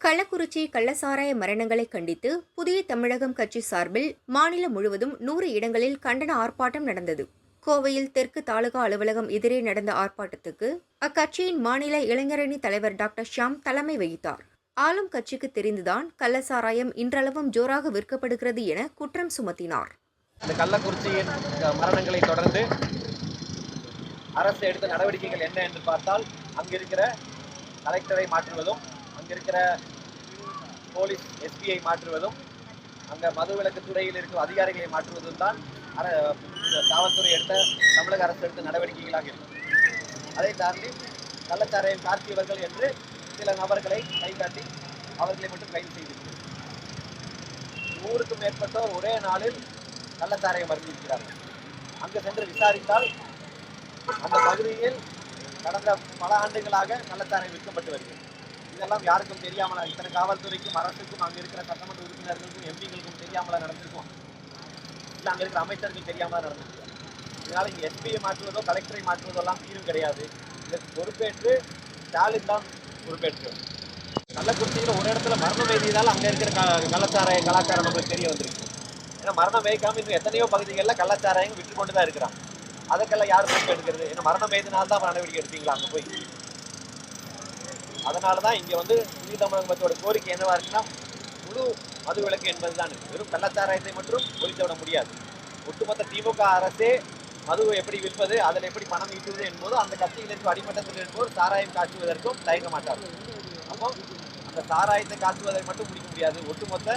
கள்ளக்குறிச்சி கள்ளசாராய மரணங்களை கண்டித்து புதிய தமிழகம் கட்சி சார்பில் மாநிலம் முழுவதும் நூறு இடங்களில் கண்டன ஆர்ப்பாட்டம் நடந்தது. கோவையில் தெற்கு தாலுகா அலுவலகம் எதிரே நடந்த ஆர்ப்பாட்டத்துக்கு அக்கட்சியின் மாநில இளைஞரணி தலைவர் டாக்டர் ஷியாம் தலைமை வகித்தார். ஆளும் கட்சிக்கு தெரிந்துதான் கள்ளசாராயம் இன்றளவும் ஜோராக விற்கப்படுகிறது என குற்றம் சுமத்தினார். இந்த கள்ளக்குறிச்சியின் மரணங்களை தொடர்ந்து அரசு எடுத்த நடவடிக்கைகள் என்ன என்று பார்த்தால் அங்கிருக்கிற கலெக்டரை மாற்றுவதும் இருக்கிற போலீஸ் எஸ்பியை மாற்றுவதும் அங்கே மதுவிலக்கு துறையில் இருக்கும் அதிகாரிகளை மாற்றுவதும் தான் அர இந்த காவல்துறை எடுத்த தமிழக அரசு எடுத்த நடவடிக்கைகளாக இருக்கும். அதை தாண்டி கள்ளச்சாராயம் காட்டியவர்கள் என்று சில நபர்களை கை காட்டி அவர்களை மட்டும் கைது செய்திருக்கிறது நூறுக்கும் மேற்பட்டோர் ஒரே நாளில் கள்ளச்சாரையை மருந்திருக்கிறார்கள் அங்கு சென்று விசாரித்தால் அந்த பகுதியில் கடந்த பல ஆண்டுகளாக கள்ளச்சாரை விற்கப்பட்டு வருகிறது. இதெல்லாம் யாருக்கும் தெரியாமலா இத்தனை காவல்துறைக்கும் அரசுக்கும் அங்கே இருக்கிற சட்டமன்ற உறுப்பினர்களுக்கும் எம்பிகளுக்கும் தெரியாமலா நடந்திருக்கும். இல்லை அங்கே இருக்கிற அமைச்சர்கள் தெரியாமலா நடந்திருக்கும். அதனால இங்கே எஸ்பியை மாற்றுவதோ கலெக்டரை மாற்றுவதோ எல்லாம் தீரும் கிடையாது. இதற்கு பொறுப்பேற்று ஸ்டாலின் தான் பொறுப்பேற்று. கள்ளக்குறிச்சியில் ஒரு இடத்துல மரணம் எய்தியதால் அங்கே இருக்கிற க கள்ளச்சாராய கலாச்சாரம் நம்மளுக்கு தெரிய வந்திருக்கு. ஏன்னா மரணம் மேய்க்காம இன்னும் எத்தனையோ பகுதிகளில் கள்ளச்சாராயம் விட்டு கொண்டு தான் இருக்கிறான். அதுக்கெல்லாம் யார் பொறுப்பு எடுக்கிறது? ஏன்னா மரணம் எய்தினால் தான் நடவடிக்கை எடுப்பீங்களா அங்கே போய்? அதனால தான் இங்கே வந்து புதிய தமிழகத்தோட கோரிக்கை என்னவா இருக்குன்னா முழு மது விலக்கு என்பதுதான். வெறும் கள்ளச்சாராயத்தை மட்டும் ஒழித்து விட முடியாது. ஒட்டுமொத்த திமுக அரசே மதுவை எப்படி விற்பது அதில் எப்படி பணம் ஈட்டுவது என்பது அந்த கட்சியிலிருந்து அடிமட்டத்தில் இருப்போர் சாராயம் காட்டுவதற்கும் தயங்க மாட்டார் அப்போ அந்த சாராயத்தை காட்டுவதை மட்டும் முடிக்க முடியாது. ஒட்டுமொத்த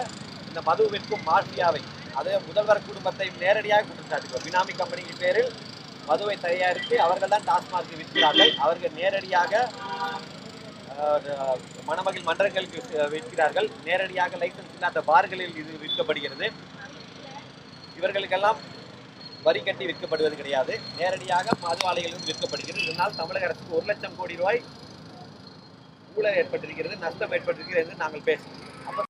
இந்த மது விற்கும் மாஃபியாவை அதே முதல்வர் குடும்பத்தை நேரடியாக குற்றம் பினாமி கம்பெனியின் பேரில் மதுவை தயாரித்து அவர்கள் தான் டாஸ்மாக் விற்கிறார்கள். அவர்கள் நேரடியாக மணமகிழ் மன்றங்களுக்கு விற்கிறார்கள் நேரடியாக லைசன்ஸ் இல்லாத பார்களில் இது விற்கப்படுகிறது. இவர்களுக்கெல்லாம் வரி கட்டி விற்கப்படுவது கிடையாது. நேரடியாக மது ஆலைகளிலும் விற்கப்படுகிறது. இதனால் தமிழக அரசுக்கு ஒரு லட்சம் கோடி ரூபாய் ஊழல் ஏற்பட்டிருக்கிறது நஷ்டம் ஏற்பட்டிருக்கிறது என்று நாங்கள் பேசுகிறோம்.